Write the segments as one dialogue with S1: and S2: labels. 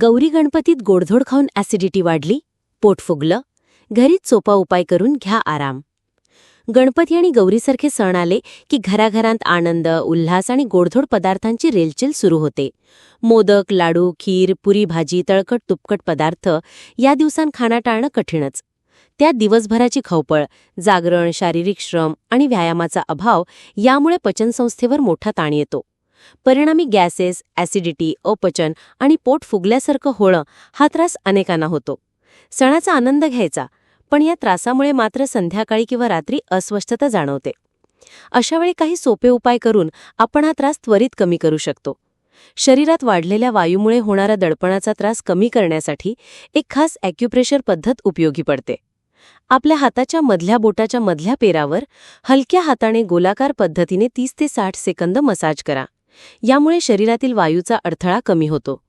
S1: गौरी गणपतीत गोडधोड खाऊन ॲसिडिटी वाढली पोट फुगलं घरीच सोपा उपाय करून घ्या आराम. गणपती आणि गौरीसारखे सण आले की घराघरांत आनंद उल्हास आणि गोडधोड पदार्थांची रेलचेल सुरू होते. मोदक लाडू खीर पुरी भाजी तळकट तुपकट पदार्थ या दिवसांत खाणं टाळणं कठीणच. त्यात दिवसभराची खवपळ जागरण शारीरिक श्रम आणि व्यायामाचा अभाव यामुळे पचनसंस्थेवर मोठा ताण येतो. परिणामी गॅसेस ॲसिडिटी अपचन आणि पोट फुगल्यासारखं होणं हा त्रास अनेकांना होतो. सणाचा आनंद घ्यायचा पण या त्रासामुळे मात्र संध्याकाळी किंवा रात्री अस्वस्थता जाणवते. अशावेळी काही सोपे उपाय करून आपण हा त्रास त्वरित कमी करू शकतो. शरीरात वाढलेल्या वायूमुळे होणारा दडपणाचा त्रास कमी करण्यासाठी एक खास ॲक्युप्रेशर पद्धत उपयोगी पडते. आपल्या हाताच्या मधल्या बोटाच्या मधल्या पेरावर हलक्या हाताने गोलाकार पद्धतीने तीस ते साठ सेकंद मसाज करा. यामुळे शरीरातील वायूचा अडथळा कमी होतो.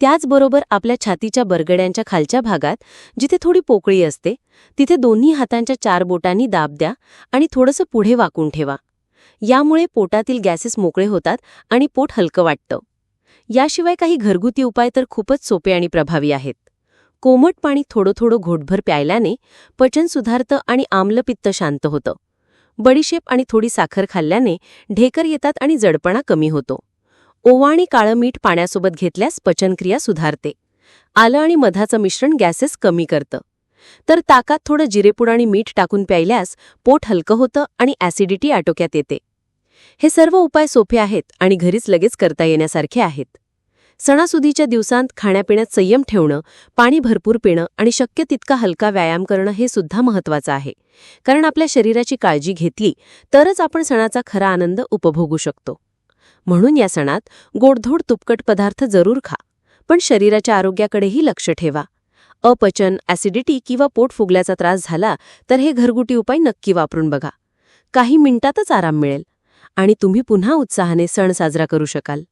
S1: त्याचबरोबर आपल्या छातीच्या बरगड्यांच्या खालच्या भागात जिथे थोडी पोकळी असते तिथे दोन्ही हातांच्या चार बोटांनी दाब द्या आणि थोडंसं पुढे वाकून ठेवा. यामुळे पोटातील गॅसेस मोकळे होतात आणि पोट हलकं वाटतं. याशिवाय काही घरगुती उपाय तर खूपच सोपे आणि प्रभावी आहेत. कोमट पाणी थोडं थोडं घोटभर प्यायल्याने पचन सुधारतं आणि आम्लपित्त शांत होतं. बडीशेप आणि थोडी साखर खाल्ल्याने ढेकर येतात आणि जडपणा कमी होतो. ओवा आणि काळं मीठ पाण्यासोबत घेतल्यास पचनक्रिया सुधारते. आलं आणि मधाचं मिश्रण गॅसेस कमी करतं. तर ताकात थोडं जिरेपूड आणि मीठ टाकून प्यायल्यास पोट हलकं होतं आणि ॲसिडिटी आटोक्यात येते. हे सर्व उपाय सोपे आहेत आणि घरीच लगेच करता येण्यासारखे आहेत. सणासुदीच्या दिवसांत खाण्यापिण्यात संयम ठेवणं पाणी भरपूर पिणं आणि शक्य तितका हलका व्यायाम करणं हे सुद्धा महत्वाचं आहे. कारण आपल्या शरीराची काळजी घेतली तरच आपण सणाचा खरा आनंद उपभोगू शकतो. म्हणून या सणात गोडधोड तुपकट पदार्थ जरूर खा पण शरीराच्या आरोग्याकडेही लक्ष ठेवा. अपचन ॲसिडिटी किंवा पोट फुगल्याचा त्रास झाला तर हे घरगुती उपाय नक्की वापरून बघा. काही मिनिटातच आराम मिळेल आणि तुम्ही पुन्हा उत्साहाने सण साजरा करू शकाल.